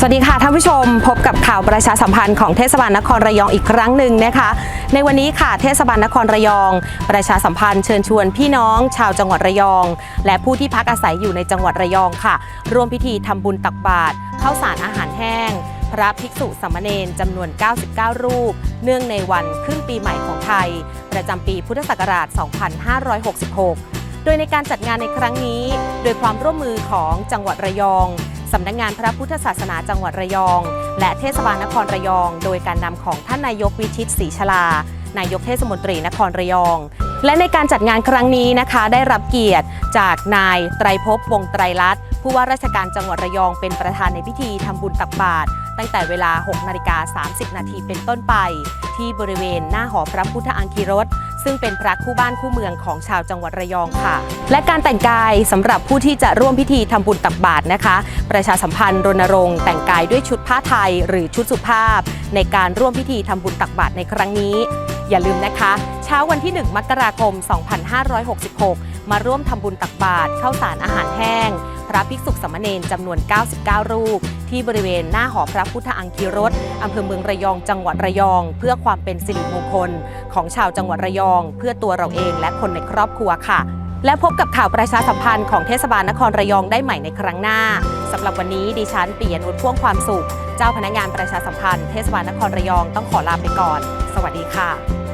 สวัสดีค่ะท่านผู้ชมพบกับข่าวประชาสัมพันธ์ของเทศบาลนครระยองอีกครั้งหนึ่งนะคะ ในวันนี้ค่ะเทศบาลนครระยอง ประชาสัมพันธ์เชิญชวนพี่น้อง ชาวจังหวัดระยอง และผู้ที่พักอาศัยอยู่ในจังหวัดระยองค่ะ ร่วมพิธีทำบุญตักบาตรข้าวสารอาหารแห้ง พระภิกษุสามเณรจำนวน 99 รูป เนื่องในวันขึ้นปีใหม่ของไทย ประจำปีพุทธศักราช 2566 โดยในการจัดงานในครั้งนี้ โดยความร่วมมือของจังหวัดระยอง สำนักงานพระพุทธศาสนาจังหวัดระยอง และเทศบาลนครระยอง โดยการนำของท่านนายกวิชิตศรีชลานายกเทศมนตรีนครระยอง และในการจัดงานครั้งนี้นะคะ ได้รับเกียรติจากนายไตรภพวงไตรลัตน์ผู้ว่าราชการจังหวัดระยองเป็นประธานในพิธีทำบุญตักบาตรตั้งแต่เวลา 6 นาฬิกา 30 นาทีเป็นต้นไป ที่บริเวณหน้าหอพระพุทธอังคีรส ซึ่งเป็นพระคู่บ้านคู่เมืองของชาวจังหวัดระยองค่ะ และการแต่งกายสำหรับผู้ที่จะร่วมพิธีทำบุญตักบาตรนะคะ ประชาสัมพันธ์รณรงค์แต่งกายด้วยชุดผ้าไทย หรือชุดสุภาพ ในการร่วมพิธีทำบุญตักบาตรในครั้งนี้ อย่าลืมนะคะ เช้าวันที่ 1 มกราคม 2566 มาร่วมทำบุญตักบาตรข้าวสารอาหารแห้ง พระภิกษุสมเณรจำนวน 99 รูป ที่บริเวณหน้าหอพระพุทธอังคีรสอำเภอเมืองระยองจังหวัดระยอง เพื่อความเป็นสิริมงคล ของชาวจังหวัดระยอง เพื่อตัวเราเองและคนในครอบครัวค่ะ และพบกับข่าวประชาสัมพันธ์ของเทศบาลนครระยองได้ใหม่ในครั้งหน้าสำหรับวันนี้ดิฉันปียนุชพ่วงความสุข เจ้าพนักงานประชาสัมพันธ์เทศบาลนครระยองต้องขอลาไปก่อน สวัสดีค่ะ